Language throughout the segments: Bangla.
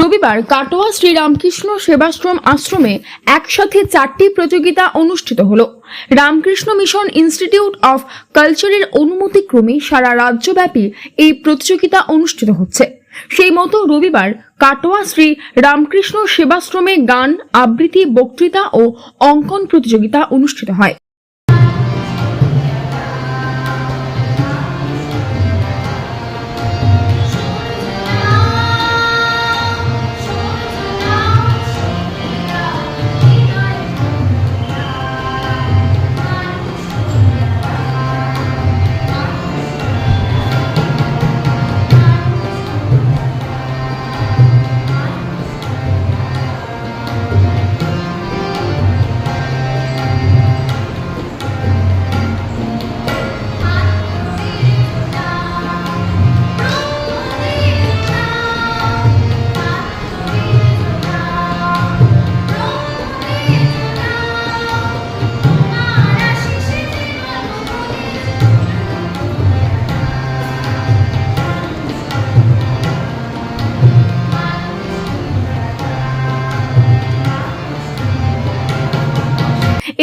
রবিবার কাটোয়া শ্রীরামকৃষ্ণ সেবাশ্রম আশ্রমে একসাথে চারটি প্রতিযোগিতা অনুষ্ঠিত হলো। রামকৃষ্ণ মিশন ইনস্টিটিউট অফ কালচারের অনুমতিক্রমে সারা রাজ্যব্যাপী এই প্রতিযোগিতা অনুষ্ঠিত হচ্ছে। সেই মতো রবিবার কাটোয়া শ্রী রামকৃষ্ণ সেবাশ্রমে গান, আবৃত্তি, বক্তৃতা ও অঙ্কন প্রতিযোগিতা অনুষ্ঠিত হয়।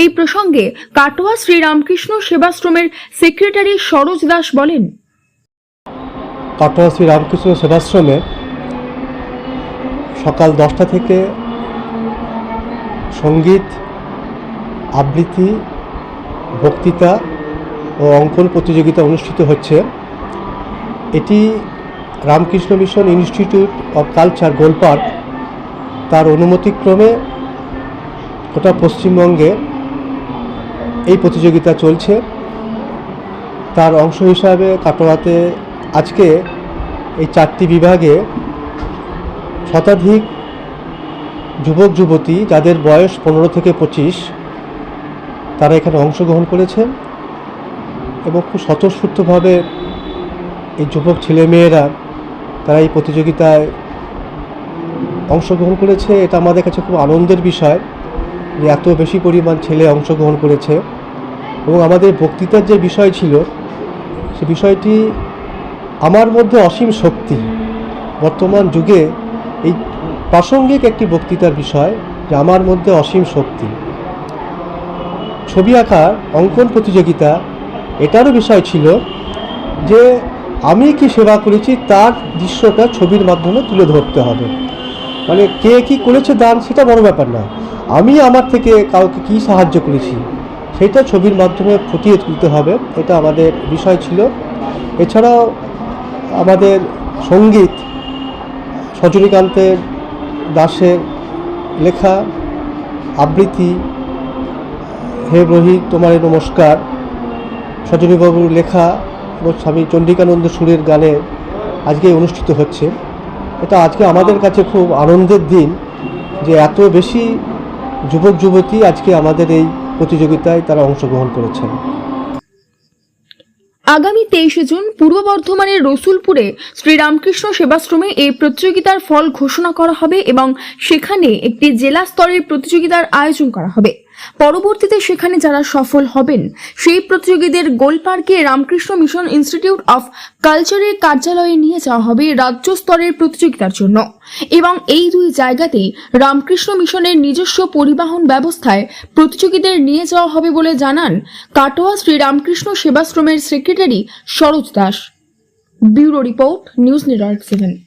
এই প্রসঙ্গে কাটোয়া শ্রীরামকৃষ্ণ সেবাশ্রমের সেক্রেটারি সরোজ দাস বলেন, কাটোয়া শ্রী রামকৃষ্ণ সেবাশ্রমে সকাল দশটা থেকে সংগীত, আবৃত্তি, বক্তৃতা ও অঙ্কন প্রতিযোগিতা অনুষ্ঠিত হচ্ছে। এটি Ramakrishna mission institute of culture Golpark. তার অনুমতিক্রমে গোটা পশ্চিমবঙ্গে এই প্রতিযোগিতা চলছে। তার অংশ হিসাবে কাটোয়াতে আজকে এই চারটি বিভাগে শতাধিক যুবক, যুবতী যাদের বয়স পনেরো থেকে পঁচিশ, তারা এখানে অংশগ্রহণ করেছেন এবং খুব স্বতঃস্ফূর্তভাবে এই যুবক ছেলেমেয়েরা তারা এই প্রতিযোগিতায় অংশগ্রহণ করেছে। এটা আমাদের কাছে খুব আনন্দের বিষয়। যে এত বেশি পরিমাণ ছেলে অংশগ্রহণ করেছে। এবং আমাদের বক্তৃতার যে বিষয় ছিল, সে বিষয়টি আমার মধ্যে অসীম শক্তি। বর্তমান যুগে এই প্রাসঙ্গিক একটি বক্তৃতার বিষয় যে আমার মধ্যে অসীম শক্তি। ছবি আঁকার অঙ্কন প্রতিযোগিতা, এটারও বিষয় ছিল যে আমি কি সেবা করেছি তার দৃশ্যটা ছবির মাধ্যমে তুলে ধরতে হবে। মানে কে কি করেছে দান, সেটা বড় ব্যাপার না আমি আমার থেকে কাউকে কি সাহায্য করেছি? সেটা ছবির মাধ্যমে ফুটিয়ে তুলতে হবে, এটা আমাদের বিষয় ছিল। এছাড়াও আমাদের সংগীত, সজনীকান্তের দাসের লেখা, আবৃত্তি, হে রোহিত, তোমার নমস্কার, সজনীবাবুর লেখা এবং স্বামী চণ্ডিকানন্দ সুরের গানে আজকে অনুষ্ঠিত হচ্ছে। এটা আজকে আমাদের কাছে খুব আনন্দের দিন যে এত বেশি যুবক যুবতী আজকে আমাদের এই প্রতিযোগিতায় তারা অংশগ্রহণ করেছেন। আগামী তেইশে জুন পূর্ব বর্ধমানের রসুলপুরে শ্রীরামকৃষ্ণ সেবাশ্রমে এই প্রতিযোগিতার ফল ঘোষণা করা হবে এবং সেখানে একটি জেলা স্তরের প্রতিযোগিতার আয়োজন করা হবে। পরবর্তীতে সেখানে যারা সফল হবেন, সেই প্রতিযোগীদের গোলপার্কে রামকৃষ্ণ মিশন ইনস্টিটিউট অফ কালচারের কার্যালয়ে নিয়ে যাওয়া হবে রাজ্য স্তরের প্রতিযোগিতার জন্য। এবং এই দুই জায়গাতেই রামকৃষ্ণ মিশনের নিজস্ব পরিবহন ব্যবস্থায় প্রতিযোগীদের নিয়ে যাওয়া হবে বলে জানান Katwa Sri Ramakrishna সেবাশ্রমের secretary Saroj Das. Bureau report, news network seven.